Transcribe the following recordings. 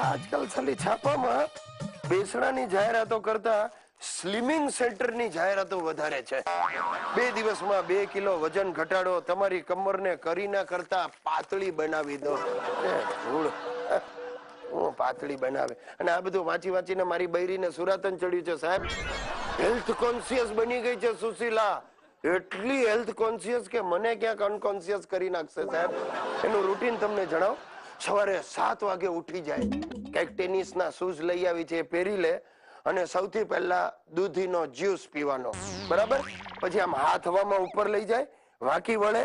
આજકાલ ખાલી છાપામાં બેસણાની જાહેરાતો કરતા સ્લિમિંગ સેન્ટરની જાહેરાતો વધારે છે. બે દિવસમાં બે કિલો વજન ઘટાડો, તમારી કમરને કરીના કરતા પાતળી બનાવી દો. ધૂળ. હું પાતળી બનાવે. અને આ બધું વાંચી વાંચીને મારી બૈરીને સુરાતન ચડ્યું છે, સાહેબ. હેલ્થ કોન્શિયસ બની ગઈ છે, સુશીલા. એટલી હેલ્થ કોન્શિયસ કે મને ક્યાંક અનકોન્શિયસ કરી નાખશે, સાહેબ. એનું રૂટીન તમને જણાવ. સવારે સાત વાગે ઉઠી જાય. કંઈક ટેનિસના શૂઝ લઈ આવી છે એ પહેરી લે અને સૌથી પહેલા દૂધીનો જ્યુસ પીવાનો. બરાબર? પછી આમ હાથ હવામાં ઉપર લઈ જાય, વાંકી વળે,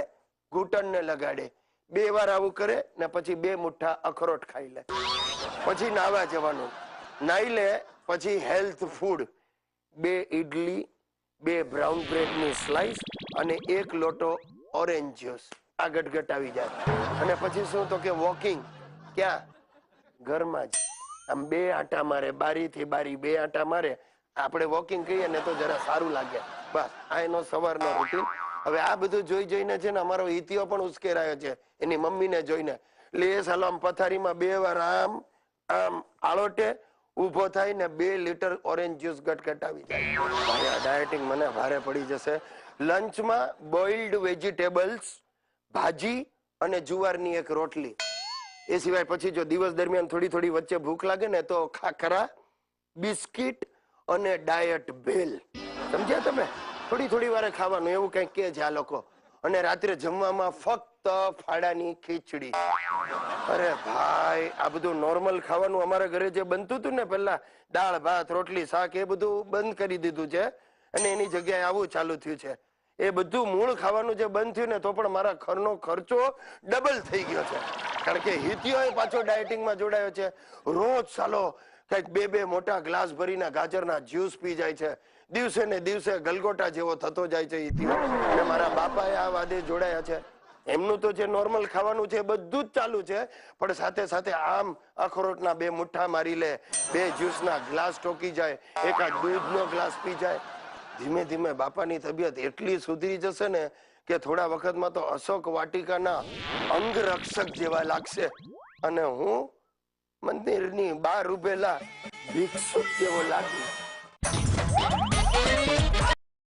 ઘૂંટણને લગાડે. બે વાર આવું કરે ને પછી બે મુઠ્ઠા અખરોટ ખાઈ લે. પછી નાવા જવાનું. નાઈ લે, પછી હેલ્થ ફૂડ બે ઇડલી બે બ્રાઉન બ્રેડની સ્લાઇસ અને એક લોટો ઓરેન્જ જ્યુસ આ ગટગટ આવી જાય. અને પછી શું તો કે વોકિંગ ક્યાં? ઘરમાં જ. આમ બે આટા મારે, બારીથી બારી બે આટા મારે. આપણે વોકિંગ કહીએ ને તો જરા સારું લાગે. બસ, આ એનો સવારનો રૂટીન હવે આ બધું જોઈ જોઈને છે ને અમારો હિતિયો પણ ઉશ્કેરાયો છે. એની મમ્મીને જોઈને. એટલે એ આમ પથારીમાં બે વાર આમ આમ આળોટે ઊભો થાય ને બે લીટર ઓરેન્જ જ્યુસ ગટગટાવી જાય. ડાયટિંગ મને ભારે પડી જશે. લંચમાં બોઇલ્ડ વેજીટેબલ્સ ભાજી અને જુવારની એક રોટલી. એ સિવાય પછી જો દિવસ દરમિયાન થોડી થોડી વચ્ચે ભૂખ લાગે ને તો ખાખરા, બિસ્કિટ અને ડાયટ ભેલ. સમજ્યા તમે? થોડી થોડી વારે ખાવાનું, એવું કંઈક કે છે આ લોકો. અને રાત્રે જમવામાં ફક્ત ફાડાની ખીચડી. અરે ભાઈ, આ બધું નોર્મલ ખાવાનું અમારા ઘરે જે બનતું હતું ને પેલા દાળ, ભાત, રોટલી, શાક, એ બધું બંધ કરી દીધું છે. અને એની જગ્યાએ આવું ચાલુ થયું છે. એ બધું મૂળ ખાવાનું જે બંધ થયું ને, તો પણ મારા ઘરનો ખર્ચો ડબલ થઈ ગયો છે. કારણ કે હિતિયો પાછો ડાયટિંગમાં જોડાયો છે. રોજ સાલો કંઈક બે બે મોટા ગ્લાસ ભરીને ગાજરના જ્યુસ પી જાય છે. દિવસે ને દિવસે ગલગોટા જેવો થતો જાય છે હિતિયો. અને મારા બાપાએ આ વાદે જોડાયા છે. એમનું તો જે નોર્મલ ખાવાનું છે બધું જ ચાલુ છે. પણ સાથે સાથે આમ અખરોટના બે મુઠ્ઠા મારી લે, બે જ્યુસના ગ્લાસ ટોકી જાય, એકાદ દૂધનો ગ્લાસ પી જાય. ધીમે ધીમે બાપાની તબિયત એટલી સુધરી જશે ને કે થોડા વખતમાં તો અશોક વાટિકાના અંગરક્ષક જેવા લાગશે. અને હું મંદિરની બહાર ઉભેલા ભિક્ષુક જેવો લાગી.